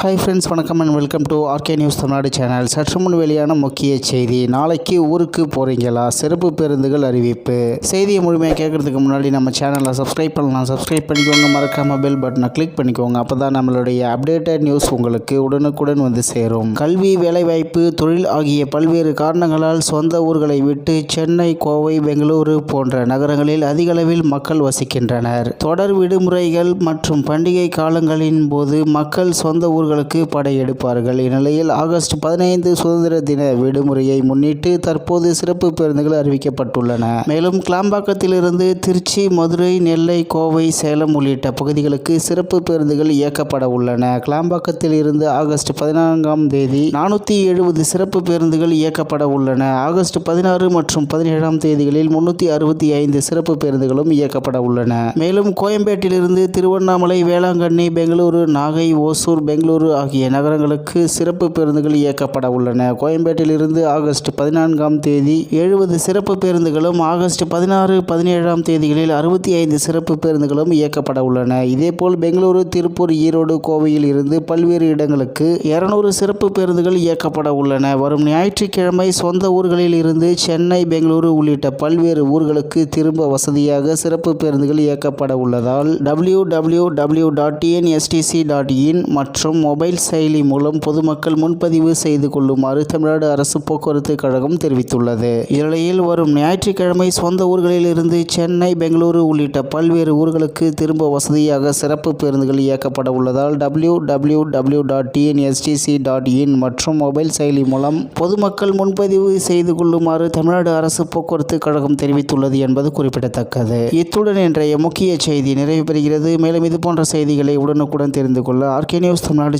Hi friends வணக்கம் and welcome to RK news Tamil Nadu channel சற்று முன் வெளியான முக்கிய செய்தி. நாளைக்கு ஊருக்கு போகிறீங்களா சிறப்பு பேருந்துகள் அறிவிப்பு. செய்தியை முழுமையாக கேட்குறதுக்கு முன்னாடி நம்ம சேனலை சப்ஸ்கிரைப் பண்ணலாம். சப்ஸ்கிரைப் பண்ணிக்கோங்க. மறக்காமல் பெல் பட்டனை கிளிக் பண்ணிக்கோங்க. அப்போ தான் நம்மளுடைய அப்டேட்டட் நியூஸ் உங்களுக்கு உடனுக்குடன் வந்து சேரும். கல்வி வேலைவாய்ப்பு தொழில் ஆகிய பல்வேறு காரணங்களால் சொந்த ஊர்களை விட்டு சென்னை கோவை பெங்களூரு போன்ற நகரங்களில் அதிகளவில் மக்கள் வசிக்கின்றனர். தொடர் விடுமுறைகள் மற்றும் பண்டிகை காலங்களின் போது மக்கள் சொந்த ஊர்களுக்கு படையெடுப்பார்கள் இந்நிலையில் ஆகஸ்ட் பதினைந்து சுதந்திர தின விடுமுறையை முன்னிட்டு தற்போது சிறப்பு பேருந்துகள் அறிவிக்கப்பட்டுள்ளன. மேலும் கிளாம்பாக்கத்திலிருந்து திருச்சி மதுரை நெல்லை கோவை சேலம் உள்ளிட்ட பகுதிகளுக்கு சிறப்பு பேருந்துகள் இயக்கப்பட உள்ளன. கிளாம்பாக்கத்தில் இருந்து ஆகஸ்ட் பதினான்காம் தேதி நானூற்றி எழுபது சிறப்பு பேருந்துகள் இயக்கப்பட உள்ளன. ஆகஸ்ட் பதினாறு மற்றும் பதினேழாம் தேதிகளில் முன்னூற்றி அறுபத்தி ஐந்து சிறப்பு பேருந்துகளும் இயக்கப்பட உள்ளன. மேலும் கோயம்பேட்டிலிருந்து திருவண்ணாமலை வேளாங்கண்ணி பெங்களூரு நாகை ஓசூர் பெங்களூரு ஆகிய நகரங்களுக்கு சிறப்பு பேருந்துகள் இயக்கப்பட உள்ளன. கோயம்பேட்டிலிருந்து ஆகஸ்ட் பதினான்காம் தேதி எழுபது சிறப்பு பேருந்துகளும் ஆகஸ்ட் பதினாறு பதினேழாம் தேதிகளில் அறுபத்தி ஐந்து சிறப்பு பேருந்துகளும் இயக்கப்பட உள்ளன. இதேபோல் பெங்களூரு திருப்பூர் ஈரோடு கோவையில் இருந்து பல்வேறு இடங்களுக்கு இருநூறு சிறப்பு பேருந்துகள் இயக்கப்பட உள்ளன. வரும் ஞாயிற்றுக்கிழமை சொந்த ஊர்களில் இருந்து சென்னை பெங்களூரு உள்ளிட்ட பல்வேறு ஊர்களுக்கு திரும்ப வசதியாக சிறப்பு பேருந்துகள் இயக்கப்பட உள்ளதால் W W W dot TNSTC dot in மற்றும் மொபைல் செயலி மூலம் பொதுமக்கள் முன்பதிவு செய்து கொள்ளுமாறு தமிழ்நாடு அரசு போக்குவரத்து கழகம் தெரிவித்துள்ளது. இந்நிலையில் வரும் ஞாயிற்றுக்கிழமை சொந்த ஊர்களில் இருந்து சென்னை பெங்களூரு உள்ளிட்ட பல்வேறு ஊர்களுக்கு திரும்ப வசதியாக சிறப்பு பேருந்துகள் இயக்கப்பட உள்ளதால் W W W dot TNSTC dot in மற்றும் மொபைல் செயலி மூலம் பொதுமக்கள் முன்பதிவு செய்து கொள்ளுமாறு தமிழ்நாடு அரசு போக்குவரத்து கழகம் தெரிவித்துள்ளது என்பது குறிப்பிடத்தக்கது. இத்துடன் இன்றைய முக்கிய செய்தி நிறைவு பெறுகிறது. மேலும் இது போன்ற செய்திகளை உடனுக்குடன் தெரிந்து கொள்ள ஆர்கே நியூஸ் தமிழ்நாடு